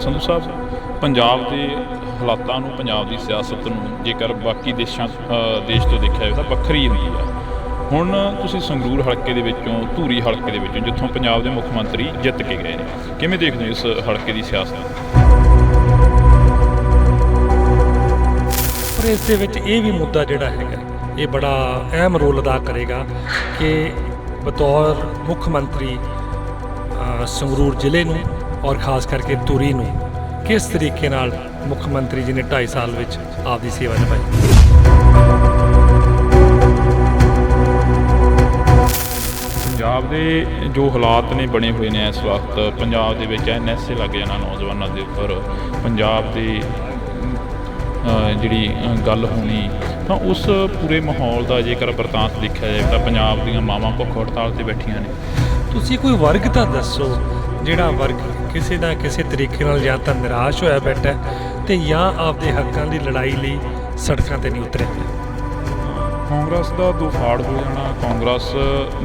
ਸੰਧੂ ਸਾਹਿਬ, ਪੰਜਾਬ ਦੇ ਹਾਲਾਤਾਂ ਨੂੰ, ਪੰਜਾਬ ਦੀ ਸਿਆਸਤ ਨੂੰ ਜੇਕਰ ਬਾਕੀ ਦੇਸ਼ਾਂ ਦੇਸ਼ ਤੋਂ ਦੇਖਿਆ ਜਾਵੇ ਤਾਂ ਵੱਖਰੀ ਹੁੰਦੀ ਆ ਹੁਣ ਤੁਸੀਂ ਸੰਗਰੂਰ ਹਲਕੇ ਦੇ ਵਿੱਚੋਂ, ਧੂਰੀ ਹਲਕੇ ਦੇ ਵਿੱਚੋਂ, ਜਿੱਥੋਂ ਪੰਜਾਬ ਦੇ ਮੁੱਖ ਮੰਤਰੀ ਜਿੱਤ ਕੇ ਗਏ ਨੇ, ਕਿਵੇਂ ਦੇਖਦੇ ਹੋ ਇਸ ਹਲਕੇ ਦੀ ਸਿਆਸਤ ਪਰ ਇਸ ਦੇ ਵਿੱਚ ਇਹ ਵੀ ਮੁੱਦਾ ਜਿਹੜਾ ਹੈਗਾ, ਇਹ ਬੜਾ ਅਹਿਮ ਰੋਲ ਅਦਾ ਕਰੇਗਾ ਕਿ ਬਤੌਰ ਮੁੱਖ ਮੰਤਰੀ ਸੰਗਰੂਰ ਜ਼ਿਲ੍ਹੇ ਨੂੰ ਔਰ ਖਾਸ ਕਰਕੇ ਧੂਰੀ ਨੂੰ ਕਿਸ ਤਰੀਕੇ ਨਾਲ ਮੁੱਖ ਮੰਤਰੀ ਜੀ ਨੇ 2.5 ਸਾਲ ਵਿੱਚ ਆਪਦੀ ਸੇਵਾ ਨਿਭਾਈ? ਪੰਜਾਬ ਦੇ ਜੋ ਹਾਲਾਤ ਨੇ ਬਣੇ ਹੋਏ ਨੇ ਇਸ ਵਕਤ ਪੰਜਾਬ ਦੇ ਵਿੱਚ ਐਨਐਸਏ ਲੱਗ ਜਾਣਾ ਨੌਜਵਾਨਾਂ ਦੇ ਉੱਪਰ। ਪੰਜਾਬ ਦੇ ਜਿਹੜੀ ਗੱਲ ਹੋਣੀ ਤਾਂ ਉਸ ਪੂਰੇ ਮਾਹੌਲ ਦਾ ਜੇਕਰ ਵਰਤਾਂਤ ਦੇਖਿਆ ਜਾਵੇ ਤਾਂ ਪੰਜਾਬ ਦੀਆਂ ਮਾਵਾਂ ਭੁੱਖ ਹੜਤਾਲ ਤੇ ਬੈਠੀਆਂ ਨੇ। ਤੁਸੀਂ ਕੋਈ ਵਰਗ ਤਾਂ ਦੱਸੋ ਜਿਹੜਾ ਵਰਗ ਕਿਸੇ ਨਾ ਕਿਸੇ ਤਰੀਕੇ ਨਾਲ ਜਾਂ ਤਾਂ ਨਿਰਾਸ਼ ਹੋਇਆ ਬੈਠਾ ਤੇ ਜਾਂ ਆਪਦੇ ਹੱਕਾਂ ਦੀ ਲੜਾਈ ਲਈ ਸੜਕਾਂ ਤੇ ਨਹੀਂ ਉਤਰਿਆ। ਕਾਂਗਰਸ ਦਾ ਦੁਫਾੜ ਹੋ ਜਾਣਾ ਕਾਂਗਰਸ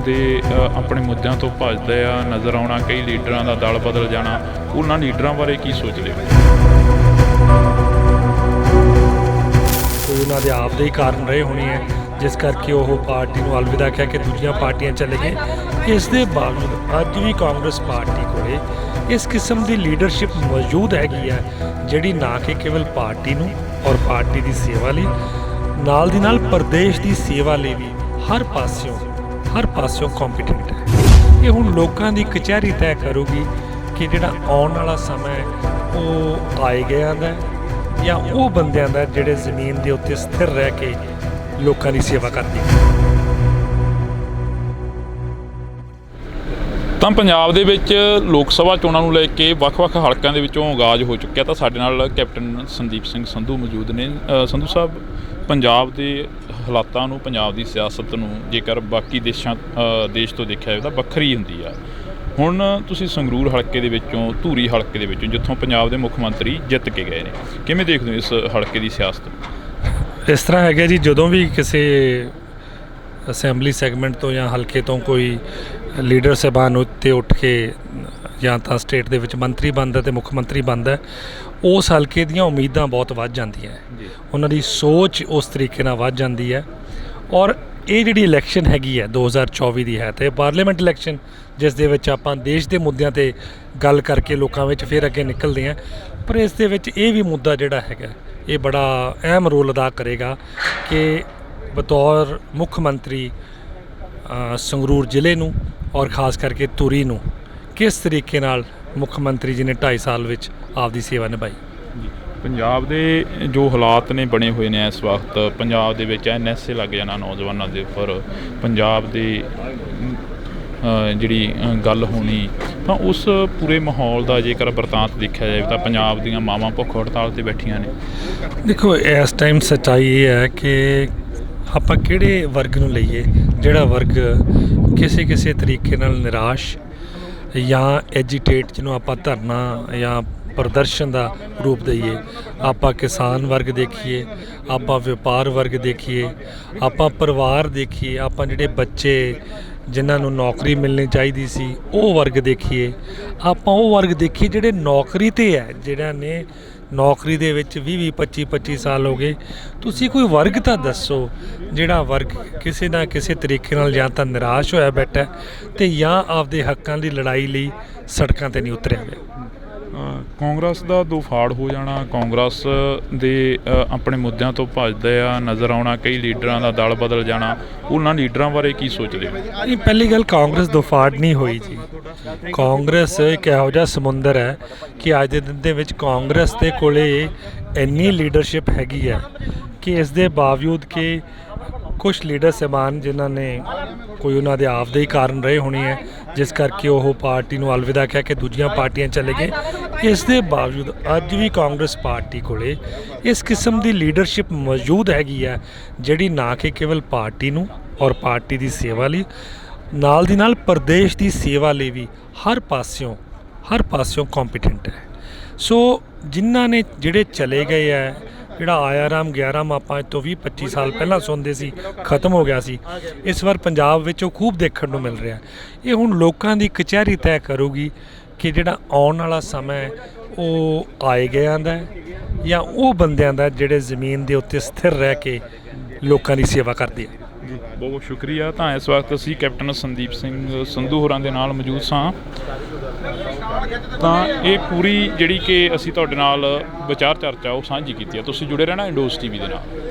ਦੇ ਆਪਣੇ ਮੁੱਦਿਆਂ ਤੋਂ ਭੱਜਦੇ ਆ ਨਜ਼ਰ ਆਉਣਾ ਕਈ ਲੀਡਰਾਂ ਦਾ ਦਲ ਬਦਲ ਜਾਣਾ ਉਹਨਾਂ ਲੀਡਰਾਂ ਬਾਰੇ ਕੀ ਸੋਚਦੇ ਹੋ? ਕੋਈ ਉਹਨਾਂ ਦੇ ਆਪ ਦੇ ਹੀ ਕਾਰਨ ਰਹੇ ਹੋਣੇ ਹੈ ਜਿਸ ਕਰਕੇ ਉਹ ਪਾਰਟੀ ਨੂੰ ਅਲਵਿਦਾ ਕਹਿ ਕੇ ਦੂਜੀਆਂ ਪਾਰਟੀਆਂ ਚਲੇ ਗਏ। ਇਸ ਦੇ ਬਾਵਜੂਦ ਅੱਜ ਵੀ ਕਾਂਗਰਸ ਪਾਰਟੀ ਕੋਲੇ ਇਸ ਕਿਸਮ ਦੀ ਲੀਡਰਸ਼ਿਪ ਮੌਜੂਦ ਹੈਗੀ ਹੈ, ਜਿਹੜੀ ਨਾ ਕਿ ਕੇਵਲ ਪਾਰਟੀ ਨੂੰ ਔਰ ਪਾਰਟੀ ਦੀ ਸੇਵਾ ਲਈ, ਨਾਲ ਦੀ ਨਾਲ ਪ੍ਰਦੇਸ਼ ਦੀ ਸੇਵਾ ਲਈ ਵੀ ਹਰ ਪਾਸਿਓਂ ਹਰ ਪਾਸਿਓਂ ਕੰਪੀਟੈਂਟ ਹੈ। ਇਹ ਹੁਣ ਲੋਕਾਂ ਦੀ ਕਚਹਿਰੀ ਤੈਅ ਕਰੂਗੀ ਕਿ ਜਿਹੜਾ ਆਉਣ ਵਾਲਾ ਸਮਾਂ ਹੈ, ਉਹ ਆਏ ਗਿਆ ਦਾ ਜਾਂ ਉਹ ਬੰਦਿਆਂ ਦਾ ਜਿਹੜੇ ਜ਼ਮੀਨ ਦੇ ਉੱਤੇ ਸਥਿਰ ਰਹਿ ਕੇ ਲੋਕਾਂ ਦੀ ਸੇਵਾ ਕਰਦੇ ਨੇ ਤਾਂ ਪੰਜਾਬ ਦੇ ਵਿੱਚ ਲੋਕ ਸਭਾ ਚੋਣਾਂ ਨੂੰ ਲੈ ਕੇ ਵੱਖ-ਵੱਖ ਹਲਕਿਆਂ ਦੇ ਵਿੱਚੋਂ ਆਗਾਜ਼ ਹੋ ਚੁੱਕਿਆ ਤਾਂ ਸਾਡੇ ਨਾਲ ਕੈਪਟਨ ਸੰਦੀਪ ਸਿੰਘ ਸੰਧੂ ਮੌਜੂਦ ਨੇ। ਸੰਧੂ ਸਾਹਿਬ, ਪੰਜਾਬ ਦੇ ਹਾਲਾਤਾਂ ਨੂੰ, ਪੰਜਾਬ ਦੀ ਸਿਆਸਤ ਨੂੰ ਜੇਕਰ ਬਾਕੀ ਦੇਸ਼ਾਂ ਦੇਸ਼ ਤੋਂ ਦੇਖਿਆ ਜਾਵੇ ਤਾਂ ਵੱਖਰੀ ਹੁੰਦੀ ਆ। ਹੁਣ ਤੁਸੀਂ ਸੰਗਰੂਰ ਹਲਕੇ ਦੇ ਵਿੱਚੋਂ, ਧੂਰੀ ਹਲਕੇ ਦੇ ਵਿੱਚੋਂ ਜਿੱਥੋਂ ਪੰਜਾਬ ਦੇ ਮੁੱਖ ਮੰਤਰੀ ਜਿੱਤ ਕੇ ਗਏ ਨੇ, ਕਿਵੇਂ ਦੇਖਦੇ ਹੋ ਇਸ ਹਲਕੇ ਦੀ ਸਿਆਸਤ ਇਸ ਤਰ੍ਹਾਂ ਹੈਗਾ ਜੀ, ਜਦੋਂ ਵੀ ਕਿਸੇ ਅਸੈਂਬਲੀ ਸੈਗਮੈਂਟ ਤੋਂ ਜਾਂ ਹਲਕੇ ਤੋਂ ਕੋਈ ਲੀਡਰ ਸਾਹਿਬਾਨ ਉੱਤੇ ਉੱਠ ਕੇ ਜਾਂ ਤਾਂ ਸਟੇਟ ਦੇ ਵਿੱਚ ਮੰਤਰੀ ਬਣਦਾ ਤੇ ਮੁੱਖ ਮੰਤਰੀ ਬਣਦਾ ਉਸ ਹਲਕੇ ਦੀਆਂ ਉਮੀਦਾਂ ਬਹੁਤ ਵੱਧ ਜਾਂਦੀਆਂ ਜੀ। ਉਹਨਾਂ ਦੀ ਸੋਚ ਉਸ ਤਰੀਕੇ ਨਾਲ ਵੱਧ ਜਾਂਦੀ ਹੈ। ਔਰ ਇਹ ਜਿਹੜੀ ਇਲੈਕਸ਼ਨ ਹੈਗੀ ਹੈ 2024 ਦੀ ਹੈ ਤੇ ਪਾਰਲੀਮੈਂਟ ਇਲੈਕਸ਼ਨ ਜਿਸ ਦੇ ਵਿੱਚ ਆਪਾਂ ਦੇਸ਼ ਦੇ ਮੁੱਦਿਆਂ ਤੇ ਗੱਲ ਕਰਕੇ ਲੋਕਾਂ ਵਿੱਚ ਫਿਰ ਅੱਗੇ ਨਿਕਲਦੇ ਹਾਂ। ਪਰ ਇਸ ਦੇ ਵਿੱਚ ਇਹ ਵੀ ਮੁੱਦਾ ਜਿਹੜਾ ਹੈਗਾ ਇਹ ਬੜਾ ਅਹਿਮ ਰੋਲ ਅਦਾ ਕਰੇਗਾ ਕਿ ਬਤੌਰ ਮੁੱਖ ਮੰਤਰੀ ਸੰਗਰੂਰ ਜ਼ਿਲ੍ਹੇ ਨੂੰ ਔਰ ਖਾਸ ਕਰਕੇ ਧੂਰੀ ਨੂੰ ਕਿਸ ਤਰੀਕੇ ਨਾਲ ਮੁੱਖ ਮੰਤਰੀ ਜੀ ਨੇ 2.5 ਸਾਲ ਵਿੱਚ ਆਪਦੀ ਸੇਵਾ ਨਿਭਾਈ? ਪੰਜਾਬ ਦੇ ਜੋ ਹਾਲਾਤ ਨੇ ਬਣੇ ਹੋਏ ਨੇ ਇਸ ਵਕਤ ਪੰਜਾਬ ਦੇ ਵਿੱਚ ਐਨਐਸਏ ਲੱਗ ਜਾਣਾ ਨੌਜਵਾਨਾਂ ਦੇ ਉੱਪਰ ਪੰਜਾਬ ਦੇ ਜਿਹੜੀ ਗੱਲ ਹੋਣੀ ਤਾਂ ਉਸ ਪੂਰੇ ਮਾਹੌਲ ਦਾ ਜੇਕਰ ਵਰਤਾਂਤ ਦੇਖਿਆ ਜਾਵੇ ਤਾਂ ਪੰਜਾਬ ਦੀਆਂ ਮਾਵਾਂ ਭੁੱਖ ਹੜਤਾਲ ਤੇ ਬੈਠੀਆਂ ਨੇ। ਦੇਖੋ ਇਸ ਟਾਈਮ ਸੱਚਾਈ ਇਹ ਹੈ ਕਿ ਆਪਾਂ ਕਿਹੜੇ ਵਰਗ ਨੂੰ ਲਈਏ ਜਿਹੜਾ ਵਰਗ ਕਿਸੇ ਕਿਸੇ ਤਰੀਕੇ ਨਾਲ ਨਿਰਾਸ਼ ਜਾਂ ਐਜੀਟੇਟ ਜਿਹਨੂੰ ਆਪਾਂ ਧਰਨਾ ਜਾਂ ਪ੍ਰਦਰਸ਼ਨ ਦਾ ਰੂਪ ਦਈਏ। ਆਪਾਂ ਕਿਸਾਨ ਵਰਗ ਦੇਖੀਏ, ਆਪਾਂ ਵਪਾਰ ਵਰਗ ਦੇਖੀਏ, ਆਪਾਂ ਪਰਿਵਾਰ ਦੇਖੀਏ, ਆਪਾਂ ਜਿਹੜੇ ਬੱਚੇ ਜਿਨ੍ਹਾਂ ਨੂੰ ਨੌਕਰੀ ਮਿਲਣੀ ਚਾਹੀਦੀ ਸੀ, ਉਹ ਵਰਗ ਦੇਖੀਏ। ਆਪਾਂ ਉਹ ਵਰਗ ਦੇਖੀਏ ਜਿਹੜੇ ਨੌਕਰੀ ਤੇ ਹੈ ਜਿਹੜਾ ਨੇ ਨੌਕਰੀ ਦੇ ਵਿੱਚ 20 20 25 25 ਸਾਲ ਹੋ ਗਏ। ਤੁਸੀਂ ਕੋਈ ਵਰਗ ਤਾਂ ਦੱਸੋ, ਜਿਹੜਾ ਵਰਗ ਕਿਸੇ ਨਾ ਕਿਸੇ ਤਰੀਕੇ ਨਾਲ ਜਾਂ ਤਾਂ ਨਿਰਾਸ਼ ਹੋਇਆ ਬੈਠਾ ਹੈ ਤੇ ਜਾਂ ਆਪਦੇ ਹੱਕਾਂ ਦੀ ਲੜਾਈ ਲਈ ਸੜਕਾਂ ਤੇ ਨਹੀਂ ਉਤਰਿਆ ਹੋਇਆ। ਕਾਂਗਰਸ ਦਾ ਦੋ ਫਾੜ ਹੋ ਜਾਣਾ, ਕਾਂਗਰਸ ਦੇ ਆਪਣੇ ਮੁੱਦਿਆਂ ਤੋਂ ਭੱਜਦੇ ਆ, ਨਜ਼ਰ ਆਉਣਾ, ਕਈ ਲੀਡਰਾਂ ਦਾ ਦਲ ਬਦਲ ਜਾਣਾ, ਉਹਨਾਂ ਲੀਡਰਾਂ ਬਾਰੇ ਕੀ ਸੋਚਦੇ ਹੋ? ਇਹ ਪਹਿਲੀ ਗੱਲ ਕਾਂਗਰਸ ਦੋ ਫਾੜ ਨਹੀਂ ਹੋਈ ਜੀ। ਕਾਂਗਰਸ ਇੱਕ ਇਹੋ ਜਿਹਾ ਸਮੁੰਦਰ ਹੈ ਕਿ ਅੱਜ ਦੇ ਦਿਨ ਦੇ ਵਿੱਚ ਕਾਂਗਰਸ ਦੇ ਕੋਲੇ ਇੰਨੀ ਲੀਡਰਸ਼ਿਪ ਹੈਗੀ ਹੈ ਕਿ ਇਸ ਦੇ ਬਾਵਜੂਦ ਕਿ ਕੁਝ ਲੀਡਰ ਸਹਿਬਾਨ ਜਿਨ੍ਹਾਂ ਨੇ ਕੋਈ ਉਹਨਾਂ ਦੇ ਆਪ ਦੇ ਹੀ ਕਾਰਨ ਰਹੇ ਹੋਣੇ ਹੈ, ਜਿਸ ਕਰਕੇ ਉਹ ਪਾਰਟੀ ਨੂੰ ਅਲਵਿਦਾ ਕਹਿ ਕੇ ਦੂਜੀਆਂ ਪਾਰਟੀਆਂ ਚਲੇ ਗਏ। ਇਸ ਦੇ ਬਾਵਜੂਦ ਅੱਜ ਵੀ ਕਾਂਗਰਸ ਪਾਰਟੀ ਕੋਲੇ ਇਸ ਕਿਸਮ ਦੀ ਲੀਡਰਸ਼ਿਪ ਮੌਜੂਦ ਹੈਗੀ ਹੈ, ਜਿਹੜੀ ਨਾ ਕਿ ਕੇਵਲ ਪਾਰਟੀ ਨੂੰ ਔਰ ਪਾਰਟੀ ਦੀ ਸੇਵਾ ਲਈ, ਨਾਲ ਦੀ ਨਾਲ ਪ੍ਰਦੇਸ਼ ਦੀ ਸੇਵਾ ਲਈ ਵੀ ਹਰ ਪਾਸਿਓਂ ਹਰ ਪਾਸਿਓਂ ਕੰਪੀਟੈਂਟ ਹੈ। ਸੋ ਜਿਨ੍ਹਾਂ ਨੇ ਜਿਹੜੇ ਚਲੇ ਗਏ ਹੈ, ਜਿਹੜਾ ਆਇਆ ਰਾਮ ਗਿਆ ਰਾਮ ਆਪਾਂ ਤੋਂ 20 25 ਸਾਲ ਪਹਿਲਾਂ ਸੁਣਦੇ ਸੀ, ਖਤਮ ਹੋ ਗਿਆ ਸੀ, ਇਸ ਵਾਰ ਪੰਜਾਬ ਵਿੱਚ ਉਹ ਖੂਬ ਦੇਖਣ ਨੂੰ ਮਿਲ ਰਿਹਾ ਇਹ ਹੁਣ ਲੋਕਾਂ ਦੀ ਕਚਹਿਰੀ ਤੈਅ ਕਰੂਗੀ ਕਿ ਜਿਹੜਾ ਆਉਣ ਵਾਲਾ ਸਮਾਂ ਉਹ ਆਏ ਗਿਆਂ ਦਾ ਜਾਂ ਉਹ ਬੰਦਿਆਂ ਦਾ ਜਿਹੜੇ ਜ਼ਮੀਨ ਦੇ ਉੱਤੇ ਸਥਿਰ ਰਹਿ ਕੇ ਲੋਕਾਂ ਦੀ ਸੇਵਾ ਕਰਦੇ ਆ। ਬਹੁਤ ਬਹੁਤ ਸ਼ੁਕਰੀਆ। ਤਾਂ ਇਸ ਵਕਤ ਅਸੀਂ ਕੈਪਟਨ ਸੰਦੀਪ ਸਿੰਘ ਸੰਧੂ ਹੋਰਾਂ ਦੇ ਨਾਲ ਮੌਜੂਦ ਸਾਂ। ਤਾਂ ਇਹ ਪੂਰੀ ਜਿਹੜੀ ਕਿ ਅਸੀਂ ਤੁਹਾਡੇ ਨਾਲ ਵਿਚਾਰ ਚਰਚਾ ਉਹ ਸਾਂਝੀ ਕੀਤੀ ਹੈ ਤੁਸੀਂ ਜੁੜੇ ਰਹਿਣਾ ਇੰਡੋਸ ਟੀਵੀ ਦੇ ਨਾਲ।